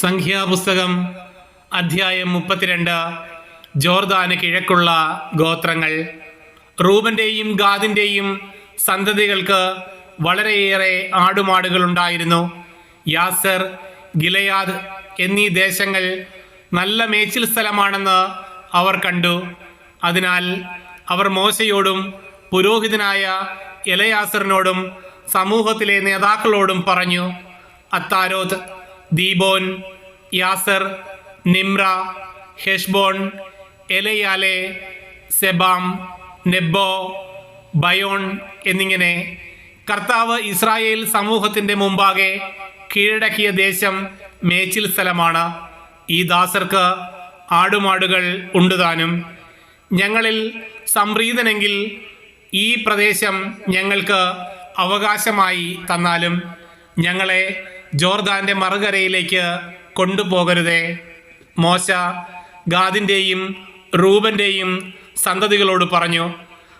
സംഖ്യാപുസ്തകം അധ്യായം മുപ്പത്തിരണ്ട് ജോർദാന് കിഴക്കുള്ള ഗോത്രങ്ങൾ. റൂബന്റെയും ഗാദിന്റെയും സന്തതികൾക്ക് വളരെയേറെ ആടുമാടുകളുണ്ടായിരുന്നു. യാസർ ഗിലയാദ് എന്നീ ദേശങ്ങൾ നല്ല മേച്ചിൽ സ്ഥലമാണെന്ന് അവർ കണ്ടു. അതിനാൽ അവർ മോശയോടും പുരോഹിതനായ എലയാസറിനോടും സമൂഹത്തിലെ നേതാക്കളോടും പറഞ്ഞു Ataroth Dibon Jazer Nimrah Heshbon Elealeh Sebam Nebo Beon എന്നിങ്ങനെ കർത്താവ് ഇസ്രായേൽ സമൂഹത്തിന്റെ മുമ്പാകെ കീഴടക്കിയ ദേശം മേച്ചിൽ സ്ഥലമാണ്. ഈ ദാസർക്ക് ആടുമാടുകൾ ഉണ്ടുതാനും ഞങ്ങളിൽ സംപ്രീതനെങ്കിൽ ഈ പ്രദേശം ഞങ്ങൾക്ക് അവകാശമായി തന്നാലും ഞങ്ങളെ ജോർദാന്റെ മറുകരയിലേക്ക് കൊണ്ടുപോകരുതേ. മോശ ഗാദിന്റെയും റൂബന്റെയും സന്തതികളോട് പറഞ്ഞു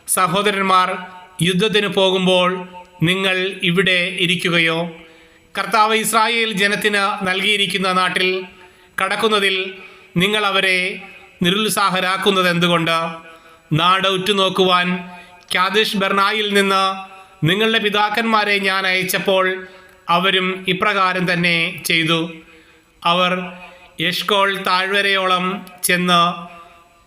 സഹോദരന്മാർ യുദ്ധത്തിന് പോകുമ്പോൾ നിങ്ങൾ ഇവിടെ ഇരിക്കുകയോ? കർത്താവ് ഇസ്രായേൽ ജനത്തിന് നൽകിയിരിക്കുന്ന നാട്ടിൽ കടക്കുന്നതിൽ നിങ്ങൾ അവരെ നിരുത്സാഹരാക്കുന്നത് എന്തുകൊണ്ട് നാട് ഉറ്റുനോക്കുവാൻ കാദിഷ് ബെർണായിൽ നിന്ന് നിങ്ങളുടെ പിതാക്കന്മാരെ ഞാൻ അയച്ചപ്പോൾ അവരും ഇപ്രകാരം തന്നെ ചെയ്തു. അവർ യഷ്കോൾ താഴ്വരയോളം ചെന്ന്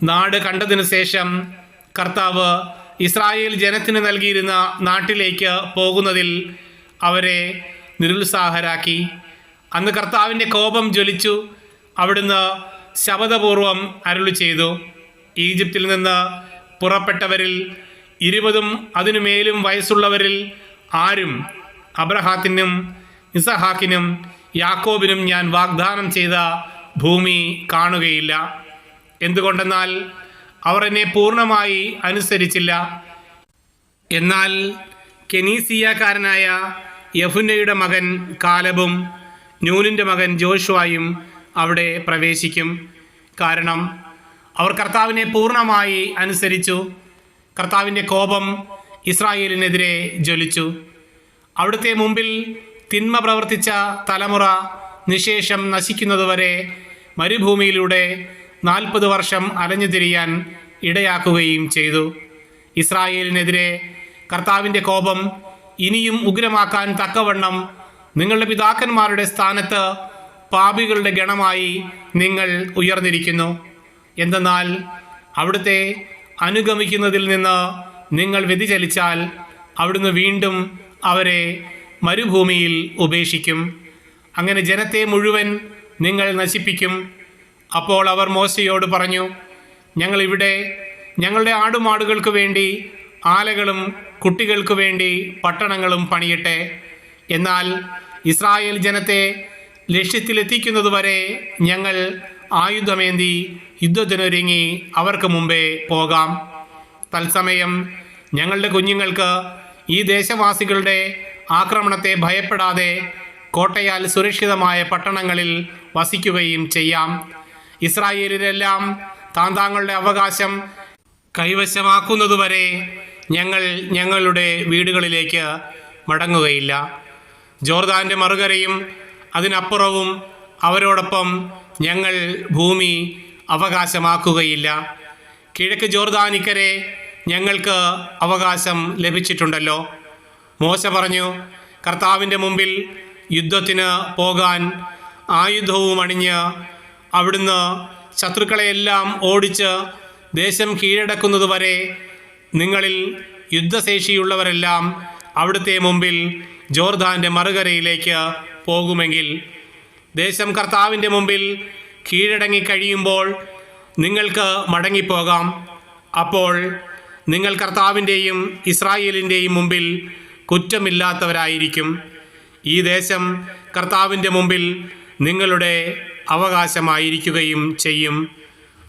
നാട് കണ്ടതിനു ശേഷം കർത്താവ് ഇസ്രായേൽ ജനത്തിന് നൽകിയിരുന്ന നാട്ടിലേക്ക് പോകുന്നതിൽ അവരെ നിരുത്സാഹരാക്കി. അന്ന് കർത്താവിന്റെ കോപം ജ്വലിച്ചു. അവിടുന്ന് ശബദപൂർവം അരുളി ചെയ്തു. ഈജിപ്തിൽ നിന്ന് പുറപ്പെട്ടവരിൽ ഇരുപതും അതിനുമേലും വയസ്സുള്ളവരിൽ ആരും അബ്രഹാത്തിനും ഇസഹാക്കിനും യാക്കോബിനും ഞാൻ വാഗ്ദാനം ചെയ്ത ഭൂമി കാണുകയില്ല. എന്തുകൊണ്ടെന്നാൽ അവർ എന്നെ പൂർണമായി അനുസരിച്ചില്ല. എന്നാൽ കെനീസിയക്കാരനായ യഫുനയുടെ മകൻ കാലബും നൂനിന്റെ മകൻ ജോഷുവായും അവിടെ പ്രവേശിക്കും. കാരണം അവർ കർത്താവിനെ പൂർണമായി അനുസരിച്ചു. കർത്താവിന്റെ കോപം ഇസ്രായേലിനെതിരെ ജ്വലിച്ചു. അവിടുത്തെ മുമ്പിൽ തിന്മ പ്രവർത്തിച്ച തലമുറ നിശേഷം നശിക്കുന്നതുവരെ മരുഭൂമിയിലൂടെ നാൽപ്പത് വർഷം അലഞ്ഞു തിരിയാൻ ഇടയാക്കുകയും ചെയ്തു. ഇസ്രായേലിനെതിരെ കർത്താവിന്റെ കോപം ഇനിയും ഉഗ്രമാക്കാൻ തക്കവണ്ണം നിങ്ങളുടെ പിതാക്കന്മാരുടെ സ്ഥാനത്ത് പാപികളുടെ ഗണമായി നിങ്ങൾ ഉയർന്നിരിക്കുന്നു. എന്തെന്നാൽ അവിടുത്തെ അനുഗമിക്കുന്നതിൽ നിന്ന് നിങ്ങൾ വ്യതിചലിച്ചാൽ അവിടുന്ന് വീണ്ടും അവരെ മരുഭൂമിയിൽ ഉപേക്ഷിക്കും. അങ്ങനെ ജനത്തെ മുഴുവൻ നിങ്ങൾ നശിപ്പിക്കും. അപ്പോൾ അവർ മോശയോട് പറഞ്ഞു ഞങ്ങളിവിടെ ഞങ്ങളുടെ ആടുമാടുകൾക്ക് വേണ്ടി ആലകളും കുട്ടികൾക്ക് വേണ്ടി പട്ടണങ്ങളും പണിയട്ടെ. എന്നാൽ ഇസ്രായേൽ ജനത്തെ ലക്ഷ്യത്തിലെത്തിക്കുന്നതുവരെ ഞങ്ങൾ ആയുധമേന്തി യുദ്ധത്തിനൊരുങ്ങി അവർക്ക് മുമ്പേ പോകാം. തത്സമയം ഞങ്ങളുടെ കുഞ്ഞുങ്ങൾക്ക് ഈ ദേശവാസികളുടെ ആക്രമണത്തെ ഭയപ്പെടാതെ കോട്ടയാൽ സുരക്ഷിതമായ പട്ടണങ്ങളിൽ വസിക്കുകയും ചെയ്യാം. ഇസ്രായേലിലെല്ലാം താന്താങ്ങളുടെ അവകാശം കൈവശമാക്കുന്നതുവരെ ഞങ്ങൾ ഞങ്ങളുടെ വീടുകളിലേക്ക് മടങ്ങുകയില്ല. ജോർദാന്റെ മറുകരയും അതിനപ്പുറവും അവരോടൊപ്പം ഞങ്ങൾ ഭൂമി അവകാശമാക്കുകയില്ല. കിഴക്ക് ജോർദാനിക്കരെ ഞങ്ങൾക്ക് അവകാശം ലഭിച്ചിട്ടുണ്ടല്ലോ. മോശ പറഞ്ഞു കർത്താവിന്റെ മുമ്പിൽ യുദ്ധത്തിന് പോകാൻ ആയുധവും അണിഞ്ഞ് അവിടുന്ന് ശത്രുക്കളെയെല്ലാം ഓടിച്ച് ദേശം കീഴടക്കുന്നതുവരെ നിങ്ങളിൽ യുദ്ധശേഷിയുള്ളവരെല്ലാം അവിടുത്തെ മുമ്പിൽ ജോർദാന്റെ മറുകരയിലേക്ക് പോകുമെങ്കിൽ ദേശം കർത്താവിന്റെ മുമ്പിൽ കീഴടങ്ങി കഴിയുമ്പോൾ നിങ്ങൾക്ക് മടങ്ങിപ്പോകാം. അപ്പോൾ നിങ്ങൾ കർത്താവിന്റെയും ഇസ്രായേലിന്റെയും മുമ്പിൽ കുറ്റമില്ലാത്തവരായിരിക്കും. ഈ ദേശം കർത്താവിന്റെ മുമ്പിൽ നിങ്ങളുടെ അവകാശമായിരിക്കുകയും ചെയ്യും.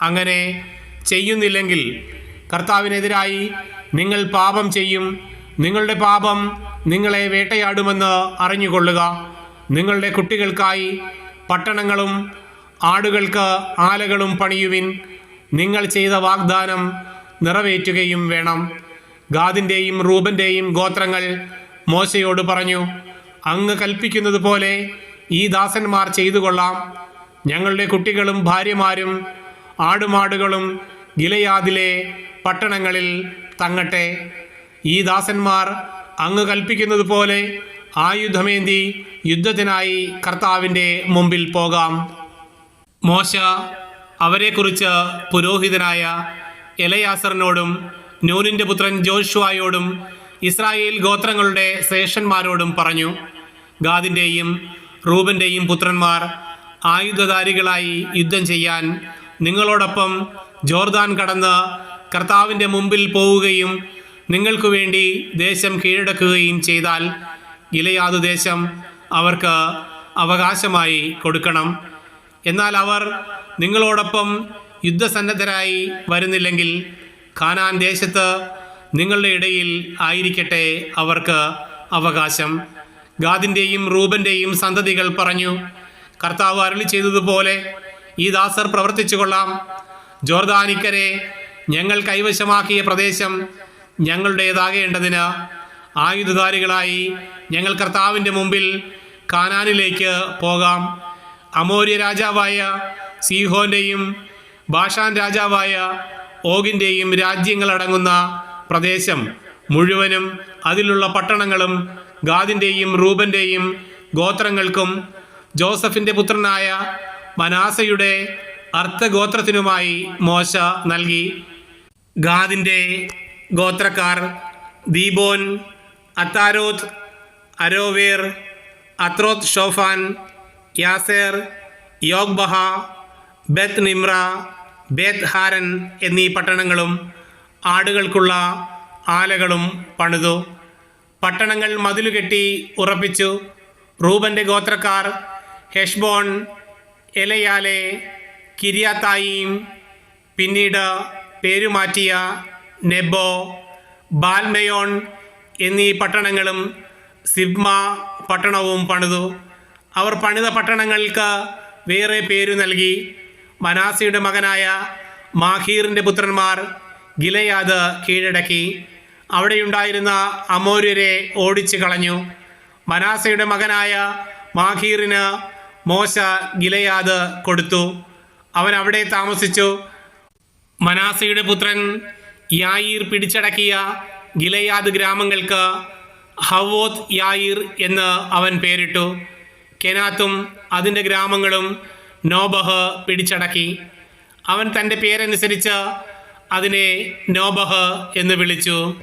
അങ്ങനെ ചെയ്യുന്നില്ലെങ്കിൽ കർത്താവിനെതിരായി നിങ്ങൾ പാപം ചെയ്യും. നിങ്ങളുടെ പാപം നിങ്ങളെ വേട്ടയാടുമെന്ന് അറിഞ്ഞുകൊള്ളുക. നിങ്ങളുടെ കുട്ടികൾക്കായി പട്ടണങ്ങളും ആടുകൾക്ക് ആലകളും പണിയുവിൻ. നിങ്ങൾ ചെയ്ത വാഗ്ദാനം നിറവേറ്റുകയും വേണം. ഗാദിന്റെയും റൂബന്റെയും ഗോത്രങ്ങൾ മോശയോട് പറഞ്ഞു അങ്ങ് കൽപ്പിക്കുന്നത് പോലെ ഈ ദാസന്മാർ ചെയ്തു കൊള്ളാം ഞങ്ങളുടെ കുട്ടികളും ഭാര്യമാരും ആടുമാടുകളും ഗിലയാദിലെ പട്ടണങ്ങളിൽ തങ്ങട്ടെ. ഈ ദാസന്മാർ അങ്ങ് കൽപ്പിക്കുന്നത് പോലെ ആയുധമേന്തി യുദ്ധത്തിനായി കർത്താവിന്റെ മുമ്പിൽ പോകാം. മോശ അവരെക്കുറിച്ച് പുരോഹിതനായ എലയാസറിനോടും നൂനിന്റെ പുത്രൻ ജോഷുവായോടും ഇസ്രായേൽ ഗോത്രങ്ങളുടെ ശ്രേഷ്ഠന്മാരോടും പറഞ്ഞു ഗാദിന്റെയും റൂബന്റെയും പുത്രന്മാർ ആയുധധാരികളായി യുദ്ധം ചെയ്യാൻ നിങ്ങളോടൊപ്പം ജോർദാൻ കടന്ന് കർത്താവിന്റെ മുമ്പിൽ പോവുകയും നിങ്ങൾക്കു വേണ്ടി ദേശം കീഴടക്കുകയും ചെയ്താൽ ഇലയാതു ദേശം അവർക്ക് അവകാശമായി കൊടുക്കണം. എന്നാൽ അവർ നിങ്ങളോടൊപ്പം യുദ്ധസന്നദ്ധരായി വരുന്നില്ലെങ്കിൽ കാനാൻ ദേശത്ത് നിങ്ങളുടെ ഇടയിൽ ആയിരിക്കട്ടെ അവർക്ക് അവകാശം. ഗാദിന്റെയും റൂബന്റെയും സന്തതികൾ പറഞ്ഞു കർത്താവ് അരളി ചെയ്തതുപോലെ ഈ ദാസർ പ്രവർത്തിച്ചു കൊള്ളാം. ജോർദാനിക്കരെ ഞങ്ങൾ കൈവശമാക്കിയ പ്രദേശം ഞങ്ങളുടേതാകേണ്ടതിന് ആയുധധാരികളായി ഞങ്ങൾ കർത്താവിന്റെ മുമ്പിൽ കാനാനിലേക്ക് പോകാം. അമോര്യ രാജാവായ സീഹോന്റെയും ബാഷാൻ രാജാവായ ഓഗിന്റെയും രാജ്യങ്ങളടങ്ങുന്ന പ്രദേശം മുഴുവനും അതിലുള്ള പട്ടണങ്ങളും ഗാദിന്റെയും റൂബന്റെയും ഗോത്രങ്ങൾക്കും ജോസഫിന്റെ പുത്രനായ മനാസയുടെ അർത്ഥഗോത്രത്തിനുമായി മോശ നൽകി. ഗാദിന്റെ ഗോത്രക്കാർ Dibon Ataroth Aroer Atroth Shophan Jazer Jogbehah Beth Nimrah Beth Haran എന്നീ പട്ടണങ്ങളും ആടുകൾക്കുള്ള ആലകളും പണിതു. പട്ടണങ്ങൾ മതിലുകെട്ടി ഉറപ്പിച്ചു. റൂബന്റെ ഗോത്രക്കാർ ഹെഷ്ബോൺ എലയാലെ കിരിയാത്തായിയും പിന്നീട് പേരുമാറ്റിയ നെബോ ബാൽമയോൺ എന്നീ പട്ടണങ്ങളും സിബ്മ പട്ടണവും പണിതു. അവർ പണിത പട്ടണങ്ങൾക്ക് വേറെ പേരു നൽകി. മനാസയുടെ മകനായ മാഹീറിന്റെ പുത്രന്മാർ ഗിലയാദ് കീഴടക്കി. അവിടെയുണ്ടായിരുന്ന അമോര്യരെ ഓടിച്ചു കളഞ്ഞു. മനാസയുടെ മകനായ മാഹീറിന് മോശ ഗിലയാദ് കൊടുത്തു. അവൻ അവിടെ താമസിച്ചു. മനാസയുടെ പുത്രൻ യായീർ പിടിച്ചടക്കിയ ഗിലയാദ് ഗ്രാമങ്ങൾക്ക് ഹവോത്ത് യായീർ എന്ന് അവൻ പേരിട്ടു. കെനാത്തും അതിന്റെ ഗ്രാമങ്ങളും നോബഹ് പിടിച്ചടക്കി. അവൻ തന്റെ പേരനുസരിച്ച് അതിനെ നോബഹ് എന്ന് വിളിച്ചു.